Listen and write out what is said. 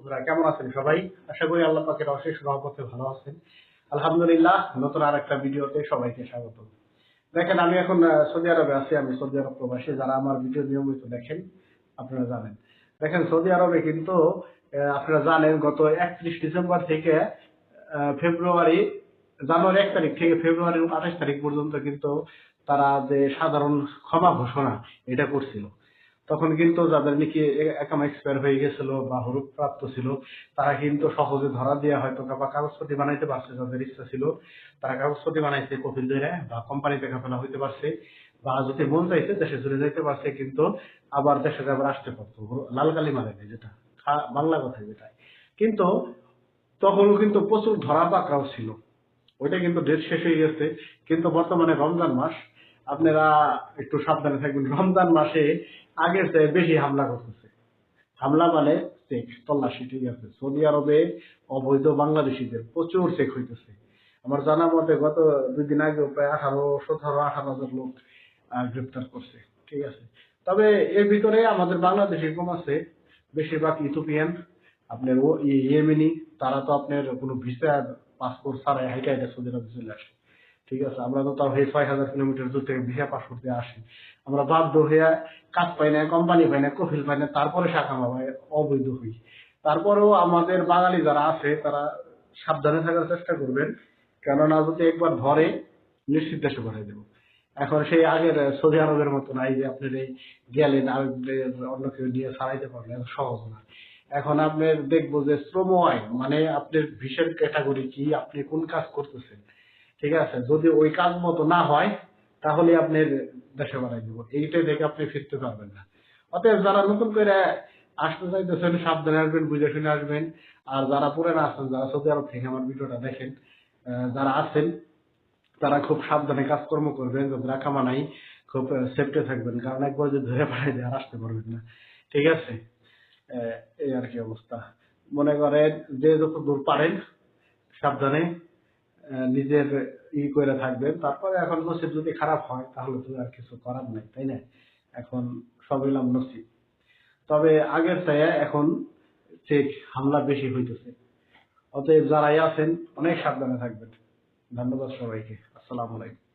বন্ধুরা, কেমন আছেন সবাই? আশা করি আল্লাহ পাকের অশেষ রহমতে ভালো আছেন। আলহামদুলিল্লাহ, নতুন আর একটা ভিডিওতে সবাইকে স্বাগত। দেখেন, আমি এখন সৌদি আরবে আছি, আমি সৌদি আরব প্রবাসী, যারা আমার ভিডিও নিয়মিত দেখেন, আপনারা জানেন। দেখেন, সৌদি আরবে কিন্তু আপনারা জানেন, গত একত্রিশ ডিসেম্বর থেকে ফেব্রুয়ারি, জানুয়ারি এক তারিখ থেকে ফেব্রুয়ারির আঠাশ তারিখ পর্যন্ত কিন্তু তারা যে সাধারণ ক্ষমা ঘোষণা এটা করছিল। তখন কিন্তু যাদের নাকি একাম এক্সপায়ার হয়ে গেছিল বা হরুপ প্রাপ্ত ছিল, তারা কিন্তু সহজে ধরা দিয়ে হয়তো বা কাগজপত্র বানাইতে পারছে, যাদের ইচ্ছা ছিল, তারা কাগজপত্র বানাইছে কপিল ধরে বা কোম্পানিতে কাফেলা হইতে পারছে বা যদি মন চাইছে দেশে চলে যাইতে পারছে, কিন্তু আবার দেশে আবার আসতে পারতো। লাল কালি মারে নাই যেটা বাংলা কথায় যেটা। কিন্তু তখনও কিন্তু প্রচুর ধরা পাকড়াও ছিল। ওইটা কিন্তু ডেট শেষ হয়ে গেছে, কিন্তু বর্তমানে রমজান মাস আপনারা একটু সাবধানে থাকবেন, রমজান মাসে আগের চেয়ে বেশি হামলা করতেছে। হামলা মানে চেক, তল্লাশি, ঠিক আছে? সৌদি আরবে অবৈধ বাংলাদেশিদের প্রচুর চেক হইতেছে। আমার জানা মতে গত দুই দিন আগে প্রায় আঠারো, সতেরো, আঠারো হাজার লোক গ্রেপ্তার করছে, ঠিক আছে? তবে এর ভিতরে আমাদের বাংলাদেশি কম আছে, বেশিরভাগ ইথোপিয়ান আপনার ইয়েমেনি, তারা তো আপনার কোনো ভিসা, পাসপোর্ট ছাড়াই হাইটা হাইটা সৌদি আরবে চলে আসে। ঠিক আছে? আমরা তো তাও ছয় হাজার কিলোমিটার দূর থেকে ভিসা পাসপোর্ট দিয়ে আসি। আমরা বাধ্য হয়ে কাজ পাই না কোম্পানি পাই না কফিল পাই না তারপরে শাখা মামায় অবৈধ হই। তারপরেও আমাদের বাঙালি যারা আছে, তারা সাবধানে থাকার চেষ্টা করবেন। কেননা যদি একবার ধরে, নিশ্চিত দেশে পাঠিয়ে দেবো। এখন সেই আগের সৌদি আরবের মতো নাই যে আপনার এই গেলেন আর অন্য কেউ নিয়ে ছাড়াইতে পারলেন সহজ না। এখন আপনার দেখব যে শ্রম আইন মানে আপনার ভিসের ক্যাটাগরি কি, আপনি কোন কাজ করতেছেন? ঠিক আছে? যদি ওই কাজ মতো না হয়, তাহলে আপনার দেশে বাড়াই দিব। এইটাই দেখে আপনি ফিরতে পারবেন না। অতএব যারা নতুন করে আসতে চাইতেছেন, সাবধানে আসবেন, বুঝে শুনে আসবেন। আর যারা পুরানো আছেন, যারা সৌদি আরব থেকে আমার ভিডিওটা দেখেন যারা আছেন, তারা খুব সাবধানে কাজকর্ম করবেন যাদের আকামা নাই খুব সেফটে থাকবেন। কারণ একবার যদি ধরে পাঠাই দিয়ে, আর আসতে পারবেন না। ঠিক আছে? এই আর কি অবস্থা। মনে করেন, যে যত দূর পারেন, সাবধানে নিজের ই করে থাকবেন। তারপরে এখন নসিব যদি খারাপ হয়, তাহলে তো আর কিছু করার নাই, তাই না? এখন সব এলাম নসিব। তবে আগের চেয়ে এখন চেক হামলা বেশি হইতেছে। অতএব যারাই আছেন, অনেক সাবধানে থাকবেন। ধন্যবাদ সবাইকে। আসসালামু আলাইকুম।